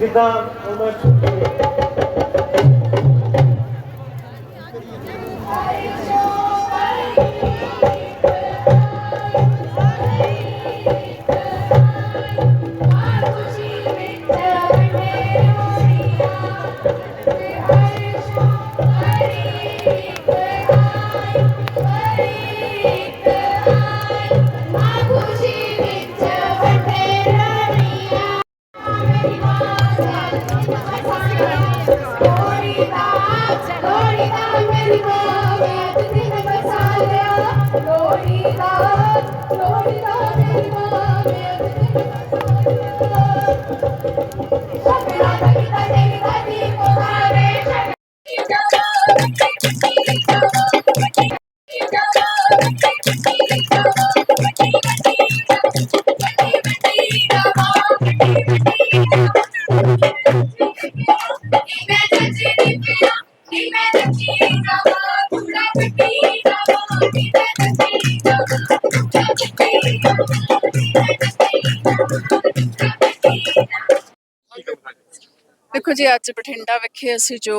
일단 정말 축하드립니다. ਲੋੜੀ ਦਾ ਲੋੜੀ ਦਾ ਮੇਰੀ ਮਾਂ ਜੀ, ਅੱਜ ਬਠਿੰਡਾ ਵਿਖੇ ਅਸੀਂ ਜੋ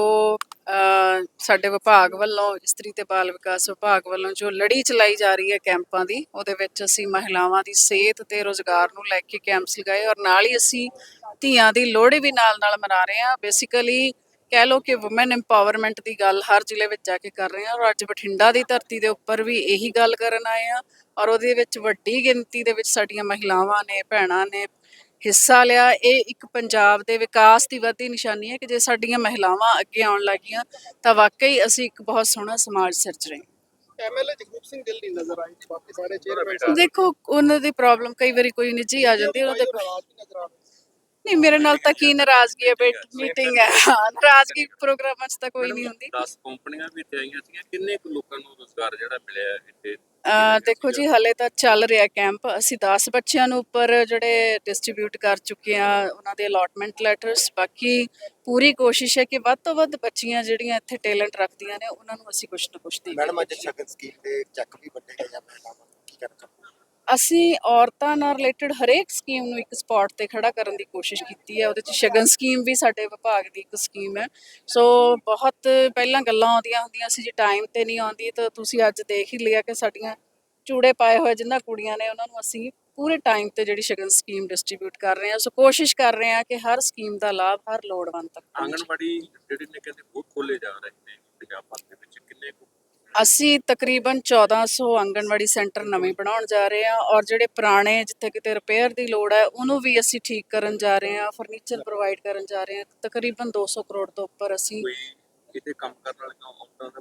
ਸਾਡੇ ਵਿਭਾਗ ਵੱਲੋਂ, ਇਸਤਰੀ ਤੇ ਬਾਲ ਵਿਕਾਸ ਵਿਭਾਗ ਵੱਲੋਂ ਜੋ ਲੜੀ ਚਲਾਈ ਜਾ ਰਹੀ ਹੈ ਕੈਂਪਾਂ ਦੀ, ਉਹਦੇ ਵਿੱਚ ਅਸੀਂ ਮਹਿਲਾਵਾਂ ਦੀ ਸਿਹਤ ਤੇ ਰੋਜ਼ਗਾਰ ਨੂੰ ਲੈ ਕੇ ਕੈਂਪਸ ਲਗਾਏ ਔਰ ਨਾਲ ਹੀ ਅਸੀਂ ਧੀਆਂ ਦੀ ਲੋਹੜੀ ਵੀ ਨਾਲ ਨਾਲ ਮਨਾ ਰਹੇ ਹਾਂ। ਬੇਸਿਕਲੀ ਕਹਿ ਲੋ ਕਿ ਔਮਨ ਐਮਪਾਵਰਮੈਂਟ ਦੀ ਗੱਲ ਹਰ ਜ਼ਿਲ੍ਹੇ ਵਿੱਚ ਜਾ ਕੇ ਕਰ ਰਹੇ ਹਾਂ ਔਰ ਅੱਜ ਬਠਿੰਡਾ ਦੀ ਧਰਤੀ ਦੇ ਉੱਪਰ ਵੀ ਇਹੀ ਗੱਲ ਕਰਨ ਆਏ ਹਾਂ ਔਰ ਉਹਦੇ ਵਿੱਚ ਵੱਡੀ ਗਿਣਤੀ ਦੇ ਵਿੱਚ ਸਾਡੀਆਂ ਮਹਿਲਾਵਾਂ ਨੇ, ਭੈਣਾਂ ਨੇ ਹਿੱਸਾ ਲਿਆ। ਇਹ ਇੱਕ ਪੰਜਾਬ ਦੇ ਵਿਕਾਸ ਦੀ ਵੱਡੀ ਨਿਸ਼ਾਨੀ ਹੈ ਕਿ ਜੇ ਸਾਡੀਆਂ ਮਹਿਲਾਵਾਂ ਅੱਗੇ ਆਉਣ ਲੱਗੀਆਂ ਤਾਂ ਵਾਕਈ ਅਸੀਂ ਇੱਕ ਬਹੁਤ ਸੋਹਣਾ ਸਮਾਜ ਸਿਰਜ ਰਹੇ ਹਾਂ। ਐਮਐਲਏ ਜਗਰੂਪ ਸਿੰਘ ਗਿੱਲ ਨਹੀਂ ਨਜ਼ਰ ਆਈ ਬਾਕੀ ਸਾਰੇ ਚੇਅਰਮੈਨ ਦੇਖੋ ਉਹਨਾਂ ਦੀ ਪ੍ਰੋਬਲਮ ਕਈ ਵਾਰੀ ਕੋਈ ਨਿੱਜੀ ਆ ਜਾਂਦੀ ਉਹਨਾਂ ਦੇ ਨਜ਼ਰ ਆ ਨਹੀਂ ਮੇਰੇ ਨਾਲ ਤਾਂ ਕੀ ਨਾਰਾਜ਼ਗੀ ਹੈ ਬੇਟ ਮੀਟਿੰਗ ਹੈ ਹਾਂ, ਨਾਰਾਜ਼ਗੀ ਪ੍ਰੋਗਰਾਮਾਂ 'ਚ ਤਾਂ ਕੋਈ ਨਹੀਂ ਹੁੰਦੀ। 10 ਕੰਪਨੀਆਂ ਵੀ ਇੱਥੇ ਆਈਆਂ ਸੀਗੀਆਂ ਕਿੰਨੇ ਕੁ ਲੋਕਾਂ ਨੂੰ ਰੋਜ਼ਗਾਰ ਜਿਹੜਾ ਮਿਲਿਆ ਹੈ ਇੱਥੇ? ਅਹ ਦੇਖੋ ਜੀ ਹਲੇ ਤਾਂ ਚੱਲ ਰਿਹਾ ਕੈਂਪ। ਅਸੀਂ 10 ਬੱਚਿਆਂ ਨੂੰ ਉੱਪਰ ਜਿਹੜੇ ਡਿਸਟ੍ਰੀਬਿਊਟ ਕਰ ਚੁੱਕੇ ਆ ਉਹਨਾਂ ਦੇ ਅਲਾਟਮੈਂਟ ਲੈਟਰਸ ਬਾਕੀ ਪੂਰੀ ਕੋਸ਼ਿਸ਼ ਹੈ ਕਿ ਵੱਧ ਤੋਂ ਵੱਧ ਬੱਚੀਆਂ ਜਿਹੜੀਆਂ ਇੱਥੇ ਟੈਲੈਂਟ ਰੱਖਦੀਆਂ ਨੇ ਉਹਨਾਂ ਨੂੰ ਅਸੀਂ ਕੁਝ ਨਾ ਕੁਝ ਦੇ ਮੈਡਮ ਅੱਜ ਸ਼ਗਨ ਸਕੀਮ ਤੇ ਚੈੱਕ ਵੀ ਵੱਡੇ ਗਏ ਆ ਮਹਿਲਾਵਾਂ ਕੀ ਕਰਨਾ ਅਸੀਂ ਔਰਤਾਂ ਨਾਲ ਰਿਲੇਟਡ ਹਰੇਕ ਸਕੀਮ ਨੂੰ ਇੱਕ ਸਪੌਟ ਤੇ ਖੜਾ ਕਰਨ ਦੀ ਕੋਸ਼ਿਸ਼ ਕੀਤੀ ਹੈ। ਉਹਦੇ ਚ ਸ਼ਗਨ ਸਕੀਮ ਵੀ ਸਾਡੇ ਵਿਭਾਗ ਦੀ ਇੱਕ ਸਕੀਮ ਹੈ। ਸੋ ਬਹੁਤ ਪਹਿਲਾਂ ਗੱਲਾਂ ਆਉਂਦੀਆਂ ਹੁੰਦੀਆਂ ਸੀ ਜੀ ਟਾਈਮ ਤੇ ਨਹੀਂ ਆਉਂਦੀ। ਤਾਂ ਤੁਸੀਂ ਅੱਜ ਦੇਖ ਹੀ ਲਿਆ ਕਿ ਸਾਡੀਆਂ ਚੂੜੇ ਪਾਏ ਹੋਏ ਜਿੰਨਾ ਕੁੜੀਆਂ ਨੇ, ਉਹਨਾਂ ਨੂੰ ਅਸੀਂ ਪੂਰੇ ਟਾਈਮ ਤੇ ਜਿਹੜੀ ਸ਼ਗਨ ਸਕੀਮ ਡਿਸਟ੍ਰੀਬਿਊਟ ਕਰ ਰਹੇ ਹਾਂ। ਸੋ ਕੋਸ਼ਿਸ਼ ਕਰ ਰਹੇ ਹਾਂ ਕਿ ਹਰ ਸਕੀਮ ਦਾ ਲਾਭ ਹਰ ਲੋੜਵੰਦ ਤੱਕ ਆਂਗਣਵਾੜੀ ਜਿਹੜੇ ਨੇ ਕਹਿੰਦੇ ਬਹੁਤ ਖੋਲੇ ਜਾ ਰਹੇ ਨੇ, ਪੰਜਾਬ ਭਰ ਦੇ ਵਿੱਚ ਕਿੰਨੇ ਕੁ ਅਸੀਂ ਤਕਰੀਬਨ 1400 ਆਂਗਣਵਾੜੀ ਸੈਂਟਰ ਨਵੇਂ ਬਣਾਉਣ ਜਾ ਰਹੇ ਹਾਂ ਔਰ ਜਿਹੜੇ ਪੁਰਾਣੇ ਜਿੱਥੇ ਕਿਤੇ ਰਿਪੇਅਰ ਦੀ ਲੋੜ ਹੈ ਉਹਨੂੰ ਵੀ ਅਸੀਂ ਠੀਕ ਕਰਨ ਜਾ ਰਹੇ ਹਾਂ ਫਰਨੀਚਰ ਪ੍ਰੋਵਾਈਡ ਕਰਨ ਜਾ ਰਹੇ ਹਾਂ। ਤਕਰੀਬਨ 200 ਕਰੋੜ ਤੋਂ ਉੱਪਰ ਅਸੀਂ ਕਿਤੇ ਕੰਮ ਕਰਨ ਵਾਲੀਆਂ ਔਰਤਾਂ ਦਾ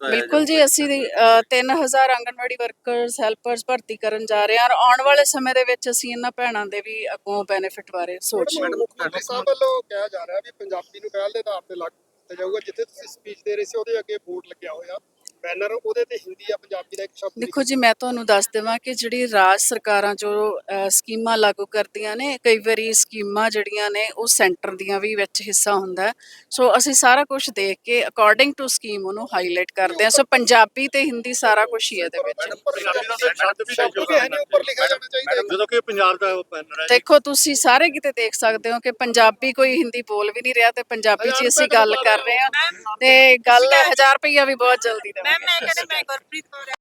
ਹੈ ਬਿਲਕੁਲ ਜੀ ਅਸੀਂ ਅ, 3000 ਆਂਗਣਵਾੜੀ ਵਰਕਰਸ ਹੈਲਪਰਸ ਭਰਤੀ ਕਰਨ ਜਾ ਰਹੇ ਹਾਂ ਔਰ ਆਉਣ ਵਾਲੇ ਸਮੇਂ ਦੇ ਵਿੱਚ ਅਸੀਂ ਇਹਨਾਂ ਭੈਣਾਂ ਦੇ ਵੀ ਅੱਗੋਂ ਬੈਨੀਫਿਟ ਬਾਰੇ ਸੋਚ ਰਹੇ ਹਾਂ। ਸਾਹਿਬ ਵੱਲੋਂ ਕਿਹਾ ਜਾ ਰਿਹਾ ਵੀ ਪੰਜਾਬੀ ਨੂੰ ਪਹਿਲ ਦੇ ਆਧਾਰ ਤੇ ਲਾਗੂ ਕੀਤਾ ਜਾਊਗਾ ਜਿੱਥੇ ਤੁਸੀਂ ਸਪੀਚ ਦੇ ਰਹੇ ਸੀ ਉਹਦੇ ਅੱਗੇ ਬੋਰਡ ਲੱਗਿਆ ਹੋਇਆ। ਬੈਨਰ ਉਹਦੇ ਤੇ ਹਿੰਦੀ ਆ ਪੰਜਾਬੀ ਦਾ ਇੱਕ ਸ਼ਬਦ ਦੇਖੋ ਜੀ ਮੈਂ ਤੁਹਾਨੂੰ ਦੱਸ ਦੇਵਾਂ ਕਿ ਜਿਹੜੀ ਰਾਜ ਸਰਕਾਰਾਂ ਜੋ ਅ, ਸਕੀਮਾਂ ਲਾਗੂ ਕਰਦੀਆਂ ਨੇ ਕਈ ਵਾਰੀ ਸਕੀਮਾਂ ਜਿਹੜੀਆਂ ਨੇ ਉਹ ਸੈਂਟਰ ਦੀਆਂ ਵੀ ਵਿੱਚ ਹਿੱਸਾ ਹੁੰਦਾ ਹੈ। ਸੋ ਅਸੀਂ ਸਾਰਾ ਕੁਝ ਦੇਖ ਕੇ ਅਕੋਰਡਿੰਗ ਟੂ ਸਕੀਮ ਉਹਨੂੰ ਹਾਈਲਾਈਟ ਕਰਦੇ ਹਾਂ। ਸੋ ਪੰਜਾਬੀ ਤੇ ਹਿੰਦੀ ਸਾਰਾ ਕੁਝ ਹੀ ਹੈ ਇਹਦੇ ਵਿੱਚ। ਸ਼ਬਦ ਵੀ ਹੈ ਨਹੀਂ ਉੱਪਰ ਲਿਖਿਆ ਜਾਣਾ ਚਾਹੀਦਾ ਹੈ। ਜਦੋਂ ਕਿ ਪੰਜਾਬ ਦਾ ਬੈਨਰ ਹੈ ਦੇਖੋ ਤੁਸੀਂ ਸਾਰੇ ਕਿਤੇ ਦੇਖ ਸਕਦੇ ਹੋ ਕਿ ਪੰਜਾਬੀ ਕੋਈ ਹਿੰਦੀ ਬੋਲ ਵੀ ਨਹੀਂ ਰਿਹਾ ਤੇ ਪੰਜਾਬੀ 'ਚ ਹੀ ਅਸੀਂ ਗੱਲ ਕਰ ਰਹੇ ਹਾਂ। ਤੇ ਗੱਲ 1000 ਰੁਪਈਆ ਵੀ ਬਹੁਤ ਜਲਦੀ ਦੇਵਾਂਗੇ ਮੈਮ ਮੈਂ ਕਹਿੰਦੇ ਮੈਂ ਗੁਰਪ੍ਰੀਤ ਕੌਰ